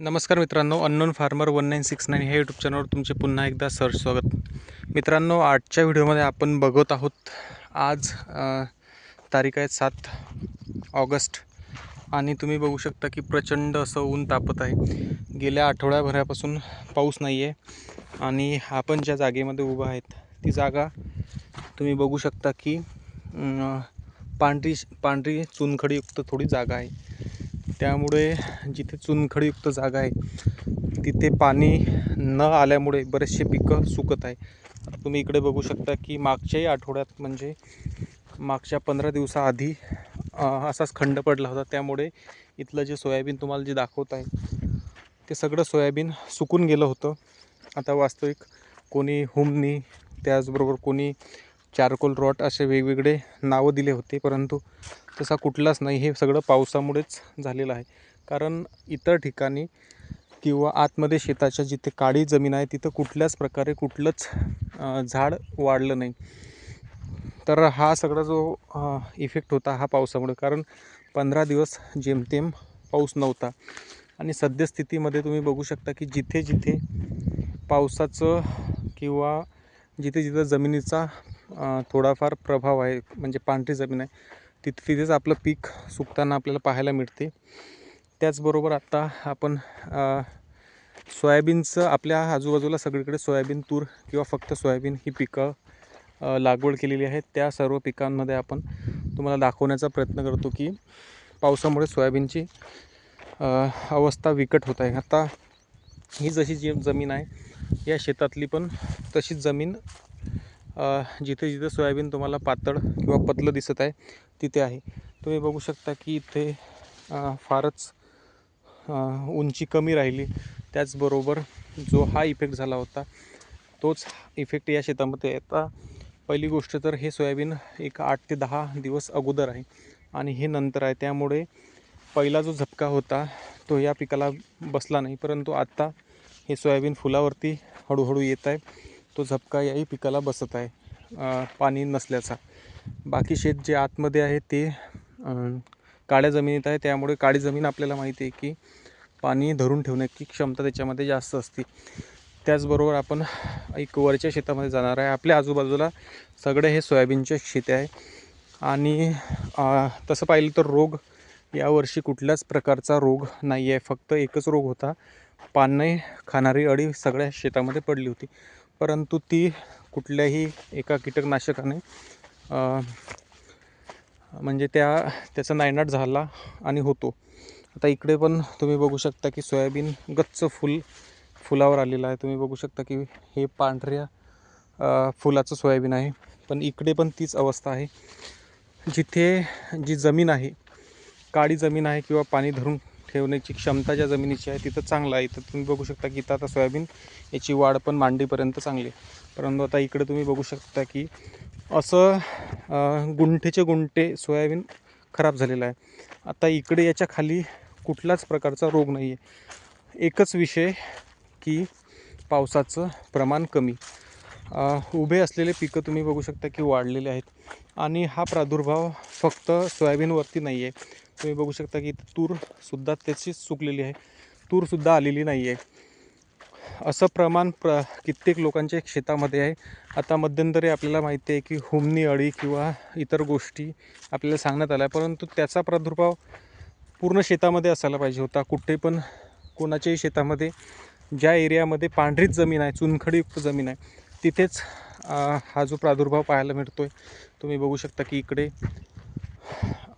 नमस्कार मित्रांनो unknown farmer one nine six nine ह्या यूट्यूब चॅनलवर तुमचे पुन्हा एकदा सर स्वागत. मित्रांनो आजच्या व्हिडिओमध्ये आपण बघत आहोत आज तारीख आहे सात ऑगस्ट आणि तुम्ही बघू शकता की प्रचंड असं ऊन तापत आहे. गेल्या आठवड्याभरापासून पाऊस नाही आहे आणि आपण ज्या जागेमध्ये उभा आहेत ती जागा तुम्ही बघू शकता की पांढरी पांढरी चुनखडीयुक्त थोडी जागा आहे. त्यामुळे जिथे चुनखडीयुक्त जागा आहे तिथे पाणी न आल्यामुळे बरेचसे पिकं सुकत आहे. तुम्ही इकडे बघू शकता की मागच्याही आठवड्यात म्हणजे मागच्या पंधरा दिवसाआधी असाच खंड पडला होता. त्यामुळे इथलं जे सोयाबीन तुम्हाला जे दाखवत आहे ते सगळं सोयाबीन सुकून गेलं होतं. आता वास्तविक कोणी हुमनी त्याचबरोबर कोणी चारकोल रॉट असे वेगवेगळे नावं दिले होते परंतु तसा कुठलाच नाही. हे सगळं पावसामुळेच झालेलं आहे. कारण इतर ठिकाणी किंवा आतमध्ये शेताच्या जिथे काळी जमीन आहे तिथं कुठल्याच प्रकारे कुठलंच झाड वाढलं नाही. तर हा सगळा जो इफेक्ट होता हा पावसामुळे. कारण पंधरा दिवस जेमतेम पाऊस नव्हता. आणि सद्यस्थितीमध्ये तुम्ही बघू शकता की जिथे जिथे पावसाचं किंवा जिथे जिथं जमिनीचा थोडाफार प्रभाव आहे. म्हणजे पांढरी जमीन आहे. तिथे तिथेच आपलं पीक सुकताना आपल्याला पाहायला मिळते. त्याचबरोबर आत्ता आपण सोयाबीनचं आपल्या आजूबाजूला सगळीकडे सोयाबीन तूर किंवा फक्त सोयाबीन ही पिकं लागवड केलेली आहे त्या सर्व पिकांमध्ये आपण तुम्हाला दाखवण्याचा प्रयत्न करतो की पावसामुळे सोयाबीनची अवस्था विकट होत आहे. आता ही जशी जी जमीन आहे या शेतातली पण तशीच जमीन जिथे जिथे सोयाबीन तुम्हाला पातळ किंवा पतलं दिसत आहे तिथे आहे. तुम्ही बघू शकता की इथे फारच उंची कमी राहिली. त्याचबरोबर जो हा इफेक्ट झाला होता तोच इफेक्ट या शेतामध्ये आता पहिली गोष्ट तर हे सोयाबीन एक आठ ते दहा दिवस अगोदर आहे आणि हे नंतर आहे. त्यामुळे पहिला जो झपका होता तो या पिकाला बसला नाही. परंतु आत्ता हे सोयाबीन फुलावरती हळूहळू येत आहे. तो झपका याही पिकाला बसत आहे पाणी नसल्याचा. बाकी शेत जे आतमध्ये आहे ते काळ्या जमिनीत आहे. त्यामुळे काळी जमीन आपल्याला माहिती आहे की पाणी धरून ठेवण्याची क्षमता त्याच्यामध्ये जास्त असते. त्याचबरोबर आपण एक वरच्या शेतामध्ये जाणार आहे. आपल्या आजूबाजूला सगळे हे सोयाबीनचे शेते आहे. आणि तसं पाहिलं तर रोग यावर्षी कुठल्याच प्रकारचा रोग नाही आहे. फक्त एकच रोग होता पाने खाणारी अळी सगळ्या शेतामध्ये पडली होती. परंतु ती कुठल्याही एका कीटकनाशकाने म्हणजे त्या त्याचा नायनाट झाला आणि होतो. आता इकडे पण तुम्ही बघू शकता की सोयाबीन गच्च फुल फुलावर आलेलं आहे. तुम्ही बघू शकता की हे पांढऱ्या फुलाचं सोयाबीन आहे. पण इकडे पण तीच अवस्था आहे. जिथे जी जमीन आहे काळी जमीन आहे किंवा पाणी धरून ठेवण्याची क्षमता ज्या जमिनीची आहे तिथं चांगलं आहे. तर तुम्ही बघू शकता की इथं आता सोयाबीन याची वाढ पण मांडीपर्यंत चांगली आहे. परंतु आता इकडे तुम्ही बघू शकता की असं गुंठेचे गुंठे सोयाबीन खराब झालेलं आहे. आता इकडे याच्या खाली कुठलाच प्रकारचा रोग नाही आहे एकच विषय की पावसाचं प्रमाण कमी. उभे असलेले पिकं तुम्ही बघू शकता की वाढलेले आहेत. आणि हा प्रादुर्भाव फक्त सोयाबीनवरती नाही आहे तुम्ही बघू शकता की तूरसुद्धा त्याचीच सुकलेली आहे. तूरसुद्धा आलेली नाही आहे असं प्रमाण प्र कित्येक लोकांच्या शेतामध्ये आहे. आता मध्यंतरी आपल्याला माहिती आहे की हुमनी अळी किंवा इतर गोष्टी आपल्याला सांगण्यात आल्या परंतु त्याचा प्रादुर्भाव पूर्ण शेतामध्ये असायला पाहिजे होता. कुठे पण कोणाच्याही शेतामध्ये ज्या एरियामध्ये पांढरीच जमीन आहे चुनखडीयुक्त जमीन आहे तिथेच हा जो प्रादुर्भाव पाहायला मिळतो आहे तुम्ही बघू शकता की इकडे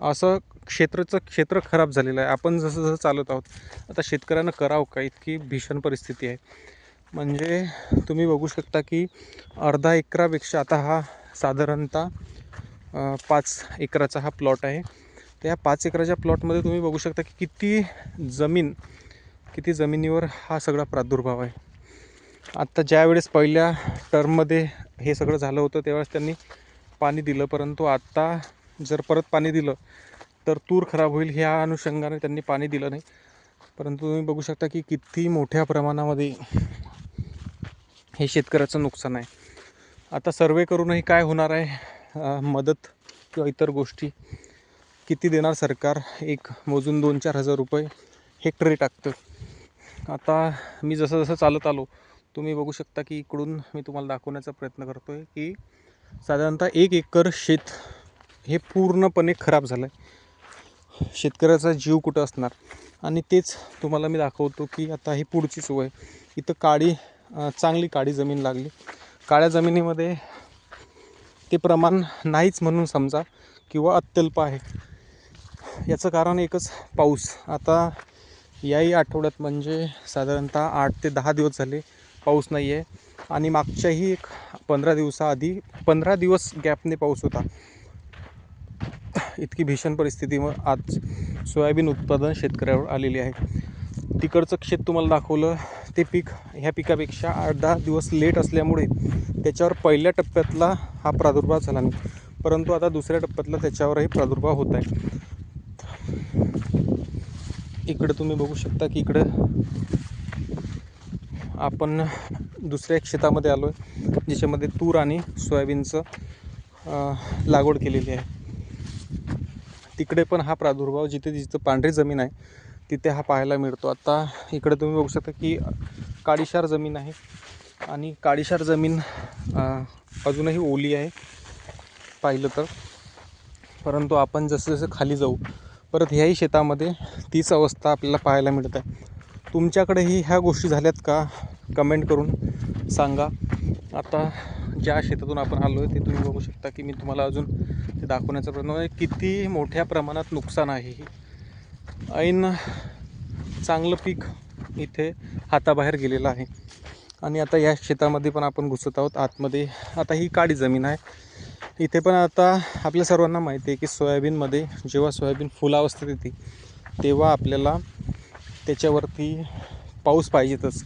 असं क्षेत्रचं क्षेत्र खराब झालेलं आहे. आपण जसं जसं चालत आहोत आता शेतकऱ्यांना करावं का? इतकी भीषण परिस्थिती आहे. म्हणजे तुम्ही बघू शकता की अर्धा एकरापेक्षा आता हा साधारणतः पाच एकराचा हा प्लॉट आहे. त्या पाच एकराच्या प्लॉटमध्ये तुम्ही बघू शकता की किती जमीन किती जमिनीवर हा सगळा प्रादुर्भाव आहे. आत्ता ज्यावेळेस पहिल्या टर्ममध्ये हे सगळं झालं होतं त्यावेळेस त्यांनी पाणी दिलं. परंतु आत्ता जर परत पाणी दिलं तर तूर खराब होईल ह्या अनुषंगाने त्यांनी पाणी दिलं नाही. परंतु तुम्ही बघू शकता की किती मोठ्या प्रमाणामध्ये हे शेतकऱ्याचं नुकसान आहे. आता सर्वे करूनही काय होणार आहे? मदत किंवा इतर गोष्टी किती देणार सरकार? एक मोजून दोन चार हजार रुपये हेक्टरी टाकतं. आता मी जसं जसं चालत आलो तुम्ही बघू शकता की इकडून मी तुम्हाला दाखवण्याचा प्रयत्न करतो आहे की साधारणतः एक एकर शेत हे पूर्णपणे खराब झालं आहे शेतकऱ्याचा जीव कुठं असणार? आणि तेच तुम्हाला मी दाखवतो की आता ही पुढची सोय. इथं काळी चांगली काळी जमीन लागली. काळ्या जमिनीमध्ये ते प्रमाण नाहीच म्हणून समजा किंवा अत्यल्प आहे. याचं कारण एकच पाऊस. आता याही आठवड्यात म्हणजे साधारणतः आठ ते दहा दिवस झाले पाऊस नाही आहे आणि मागच्याही एक पंधरा दिवसाआधी पंधरा दिवस गॅपने पाऊस होता. इतकी भीषण परिस्थिती. मग आज सोयाबीन उत्पादन शेतकऱ्यावर आलेली आहे. तिकडचं शेत तुम्हाला दाखवलं. ते पीक ह्या पिकापेक्षा आठ दहा दिवस लेट असल्यामुळे त्याच्यावर पहिल्या टप्प्यातला हा प्रादुर्भाव झाला नाही. परंतु आता दुसऱ्या टप्प्यातला त्याच्यावरही प्रादुर्भाव होत आहे. इकडं तुम्ही बघू शकता की इकडं आपण दुसऱ्या शेतामध्ये आलो आहे ज्याच्यामध्ये तूर आणि सोयाबीनचं लागवड केलेली आहे. तिकडे पण हा प्रादुर्भाव जिथे जिथं पांढरी जमीन आहे तिथे हा पाहायला मिळतो. आता इकडे तुम्ही बघू शकता की काळीशार जमीन आहे आणि काळीशार जमीन अजूनही ओली आहे. पाहिलं तर. परंतु आपण जसं जसं खाली जाऊ परत ह्याही शेतामध्ये तीच अवस्था आपल्याला पाहायला मिळत आहे. तुमच्याकडेही ह्या गोष्टी झाल्यात का? कमेंट करून सांगा. आता ज्या शेतातून आपण आलो आहे ते तुम्ही बघू शकता की मी तुम्हाला अजून दाखवण्याचा प्रयत्न किती मोठ्या प्रमाणात नुकसान आहे हे. ऐन चांगलं पीक इथे हाताबाहेर गेलेलं आहे. आणि आता या शेतामध्ये पण आपण घुसत आहोत. आतमध्ये आता ही काळी जमीन आहे. इथे पण आता आपल्या सर्वांना माहिती आहे की सोयाबीनमध्ये जेव्हा सोयाबीन फुलावस्थेत येते तेव्हा आपल्याला त्याच्यावरती पाऊस पाहिजेतच.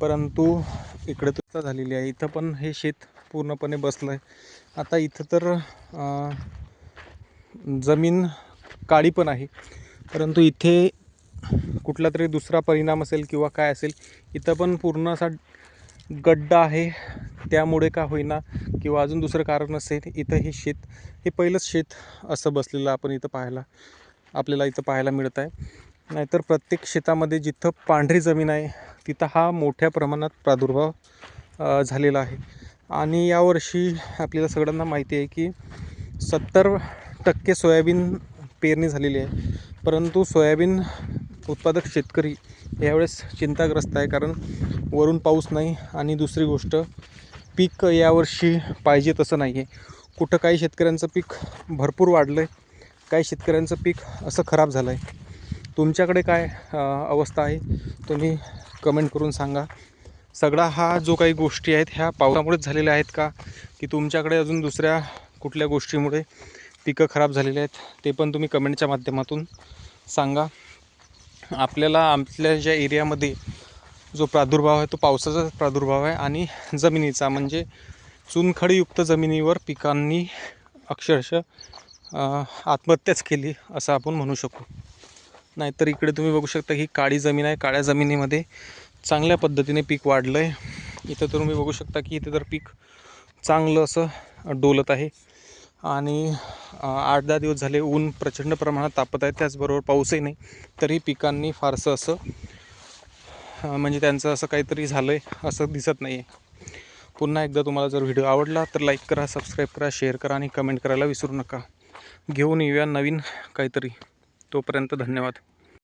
परंतु इकडे तर झालेली आहे. इथं पण हे शेत पूर्णपणे बसलं आहे. आता इथं तर जमीन काळी पण आहे. परंतु इथे कुठला तरी दुसरा परिणाम असेल किंवा काय असेल इथं पण पूर्ण असा गड्डा आहे. त्यामुळे का होईना किंवा अजून दुसरं कारण असेल इथं हे शेत हे पहिलंच शेत असं बसलेलं आपण इथं पाहायला आपल्याला इथं पाहायला मिळत आहे नाहीतर प्रत्येक शेतामध्ये जिथं पांढरी जमीन आहे तिथं हा मोठ्या प्रमाणात प्रादुर्भाव झालेला आहे. आणि यावर्षी आपल्याला सगळ्यांना माहिती आहे की सत्तर टक्के सोयाबीन पेरणी झालेली आहे. परंतु सोयाबीन उत्पादक शेतकरी यावेळेस चिंताग्रस्त आहे कारण वरून पाऊस नाही आणि दुसरी गोष्ट पीक यावर्षी पाहिजे तसं नाही आहे कुठं काही शेतकऱ्यांचं पीक भरपूर वाढलं आहे काही शेतकऱ्यांचं पीक असं खराब झालं आहे तुमच्याकडे काय अवस्था आहे? तुम्ही कमेंट करून सांगा. सगळा हा जो काही गोष्टी आहेत ह्या पावसामुळेच झालेल्या आहेत का? की तुमच्याकडे अजून दुसऱ्या कुठल्या गोष्टीमुळे पिकं खराब झालेली आहेत ते पण तुम्ही कमेंटच्या माध्यमातून सांगा. आपल्याला आपल्या ज्या एरियामध्ये जो प्रादुर्भाव आहे तो पावसाचा प्रादुर्भाव आहे आणि जमिनीचा म्हणजे चुनखडीयुक्त जमिनीवर पिकांनी अक्षरशः आत्महत्याच केली असं आपण म्हणू शकू. नाहीतर इकडे तुम्ही बघू शकता ही काळी जमीन आहे. काळ्या जमिनीमध्ये चांगल्या पद्धतीने पीक वाढलं आहे इथं तर तुम्ही बघू शकता की इथे तर पीक चांगलं असं डोलत आहे. आणि आठ दहा दिवस झाले ऊन प्रचंड प्रमाणात तापत आहे त्याचबरोबर पाऊसही नाही. तरी पिकांनी फारसं असं म्हणजे त्यांचं असं काहीतरी झालं आहे असं दिसत नाही आहे पुन्हा एकदा तुम्हाला जर व्हिडिओ आवडला तर लाईक करा सबस्क्राईब करा शेअर करा आणि कमेंट करायला विसरू नका. घेऊन येऊया नवीन काहीतरी. तोपर्यंत धन्यवाद.